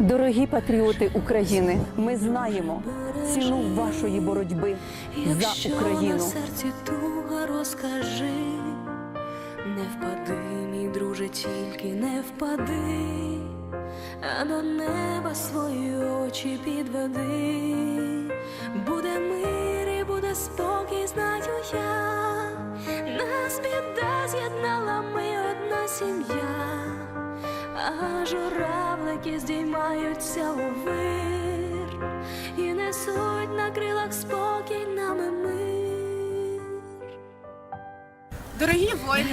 Дорогі патріоти України, ми знаємо ціну вашої боротьби за Україну. на серці туга розкажи, не впади, мій друже, тільки не впади, а до неба свої очі підведи. Буде мир і буде спокій, знаю я. Нас біда з'єднала ми одна сім'я, а журавлики здіймаються у вир і несуть на крилах спокій нами мир. Дорогі воїни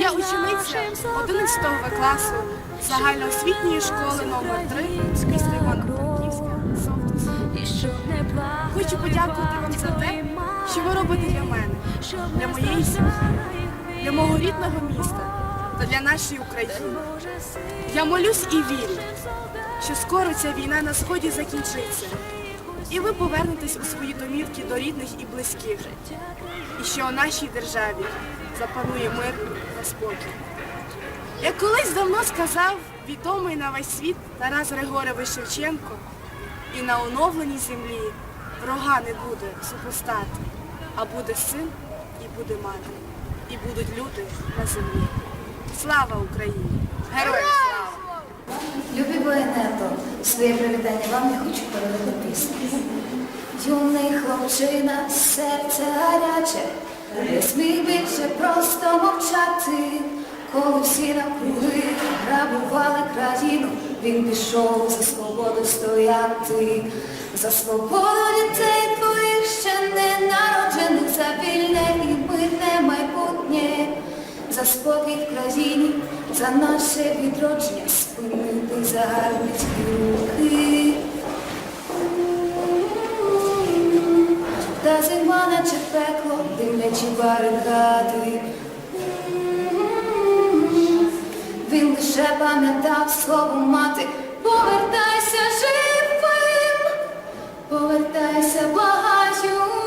я учениця 11 класу загальноосвітньої школи номер 3 міста Івано-Франківська. Хочу подякувати вам за те, що ви робите для мене, для моєї сім'ї, для мого рідного міста та для нашої України. Я молюсь і вірю, що скоро ця війна на сході закінчиться, і ви повернетесь у свої домівки до рідних і близьких, і що у нашій державі запанує мир та спокій. Як колись давно сказав відомий на весь світ Тарас Григорович Шевченко, і на оновленій землі врага не буде супостати, а буде син і буде мати, і будуть люди на землі. Слава Україні! Героям слава! Любі воєнето, своє привітання вам я хочу передати пісню. Юний хлопчина, серце гаряче, не сміх більше просто мовчати. Коли всі навкруги грабували країну, він пішов за свободу стояти, за свободу дітей твоїх ще не народжених, за вільне і мирне майбутнє, спокій в країні, за наше відродження, спинити загарбницькі руки. Та зима наче пекло, димлячі барикади. Він лише пам'ятав слово мати, повертайся живим, повертайся, благаю,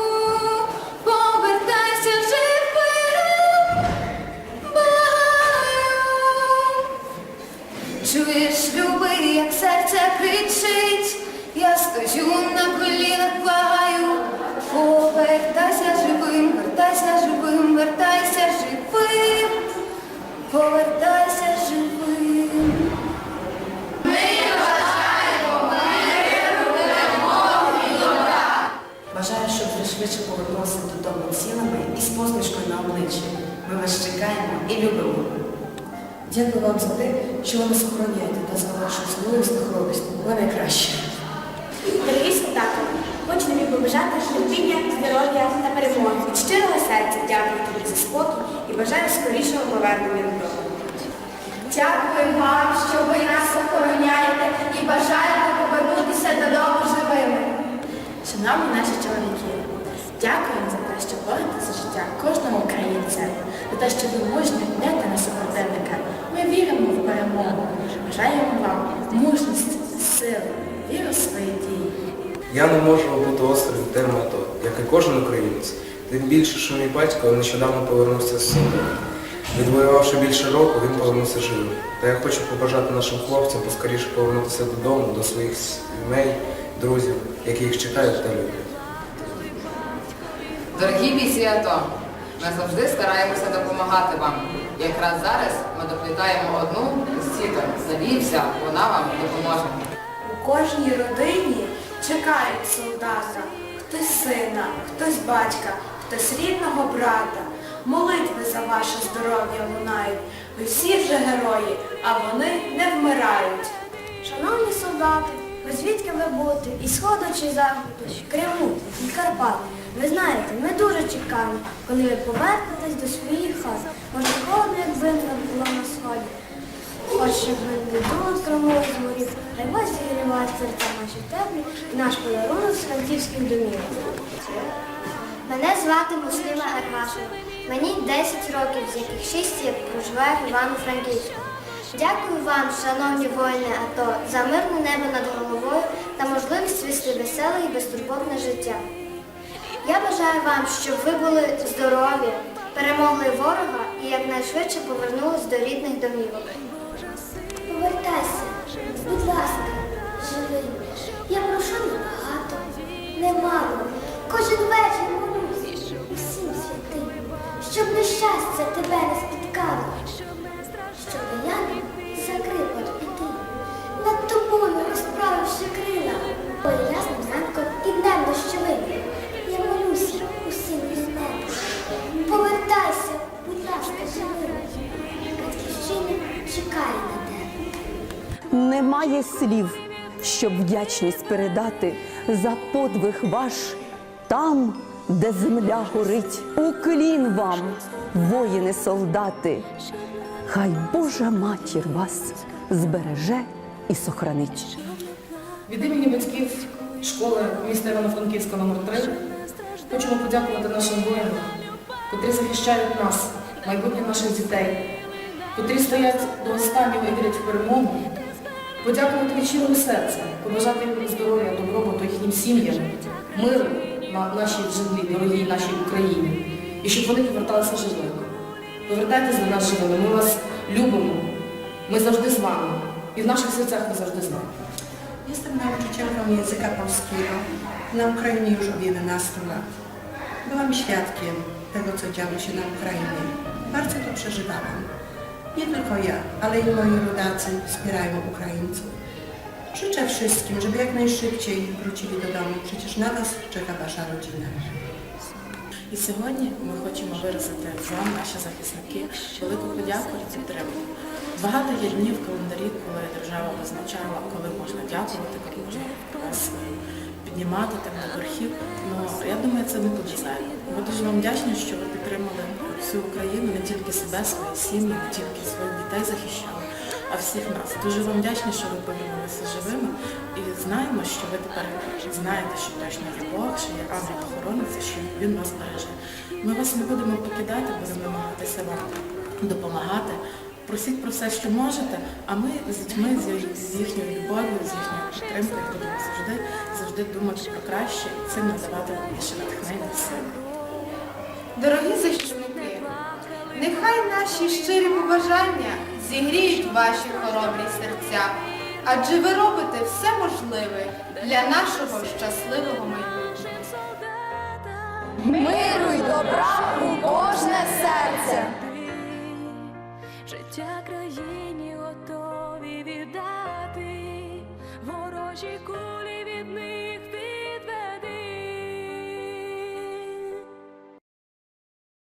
Чуєш, любий, як серце кричить, я стою на колінах, благаю, повертайся живим, вертайся живим, вертайся живим, повертайся Дякую вам за те, що ви нас охороняєте та за вашу сміливість та хоробрість. Ви найкраще. Дорогі солдати, хочу тобі побажати терпіння, здоров'я та перемоги. Від щирого серця дякую тобі за спокій і бажаю скорішого повернення додому. Дякую вам, що ви нас охороняєте і бажаєте повернутися додому живими. Шановні наші чоловіки, дякуємо за те, що боретеся за життя кожного українця, за те, що ви мужньо йдете на супротивника. Ми віримо в перемогу. Бажаємо вам мужності, сили, віру в свої дії. Я не можу бути осторонь теми АТО, як і кожен українець. Тим більше, що мій батько нещодавно повернувся з Суму. Відвоювавши більше року, він повернувся живим. Та я хочу побажати нашим хлопцям поскоріше повернутися додому, до своїх сімей, друзів, які їх чекають та люблять. Дорогі бійці АТО, ми завжди стараємося допомагати вам. Якраз зараз ми доплітаємо одну з сіток. Надіюся, вона вам допоможе. У кожній родині чекають солдата, хтось сина, хтось батька, хтось рідного брата. Молитви за ваше здоров'я лунають. Ви всі вже герої, а вони не вмирають. Шановні солдати, ви звідки ви будете? Із сходу чи заходу, Криму і Карпат. Ви знаєте, ми дуже чекаємо, коли ви повернетесь до своїх хат. Може, холодно, як винна було на сході. Хоч щоб ви не думали кромових зморів, хай вас серця наші теплі наш подарунок з франківських домів. Мене звати Мусліма Аргашева. Мені 10 років, з яких 6 я проживаю в Івано-Франківську. Дякую вам, шановні воїни АТО, за мирне небо над головою та можливість вести веселе і безтурботне життя. Я бажаю вам, щоб ви були здорові, перемогли ворога і якнайшвидше повернулись до рідних домівок. Повертайся, Будь ласка, живи. Я прошу небагато, немало. Кожен вечір молюсь усім святим, щоб нещастя тебе не спіткало, щоб я не закрив от піти. Над тобою розправивши крила, бо ясним ранком і днем дощовим. Я молюся усім із. Повертайся, будь ласка, живи. Батьківщина чекає на тебе. Немає слів, щоб вдячність передати за подвиг ваш там, де земля горить. Уклін вам, воїни, солдати. Хай Божа матір вас збереже і сохранить. Від імені батьків школи міста Івано-Франківська номер 3 хочемо подякувати нашим воїнам, котрі захищають нас, майбутнє наших дітей, котрі стоять до останнього і вірять в перемогу. Подякувати від щирого серця, побажати їм здоров'я, добробуту їхнім сім'ям, миру на нашій землі, дорогій нашій Україні, і щоб вони поверталися живими. Повертайтесь до нас живими, ми вас любимо, ми завжди з вами. І в наших серцях ви zawsze z nami. Jestem nauczycielką języka polskiego na Ukrainie już od 11 lat. Byłam świadkiem tego, co działo się na Ukrainie. Bardzo to przeżywałam. Nie tylko ja, ale i moi rodacy wspierają Ukraińców. Życzę wszystkim, żeby jak najszybciej wrócili do domu. Przecież na Was czeka Wasza rodzina. І сьогодні ми хочемо виразити вам, наші захисники, велику подяку і підтримку. Багато є днів в календарі, коли держава визначала, коли можна дякувати, коли можна піднімати так до верхів. Ну я думаю, це не повзає. Ми дуже вам вдячні, що ви підтримали всю Україну, не тільки себе, свої сім'ї, не тільки своїх дітей захищали, а всіх нас. Дуже вам вдячні, що ви повернулися живими і знаємо, що ви тепер знаєте, що точно є Бог, що є ангел-охоронець, що він вас береже. Ми вас не будемо покидати, будемо намагатися вам допомагати. Просіть про все, що можете, а ми з дітьми, з- їхньою любов'ю, з їхньою підтримкою будемо завжди, завжди думати про краще і цим надавати більше натхнення сили. Дорогі захисники, нехай наші щирі побажання зігріють ваші хоробрі серця, адже ви робите все можливе для нашого щасливого майбутнього. Миру й добра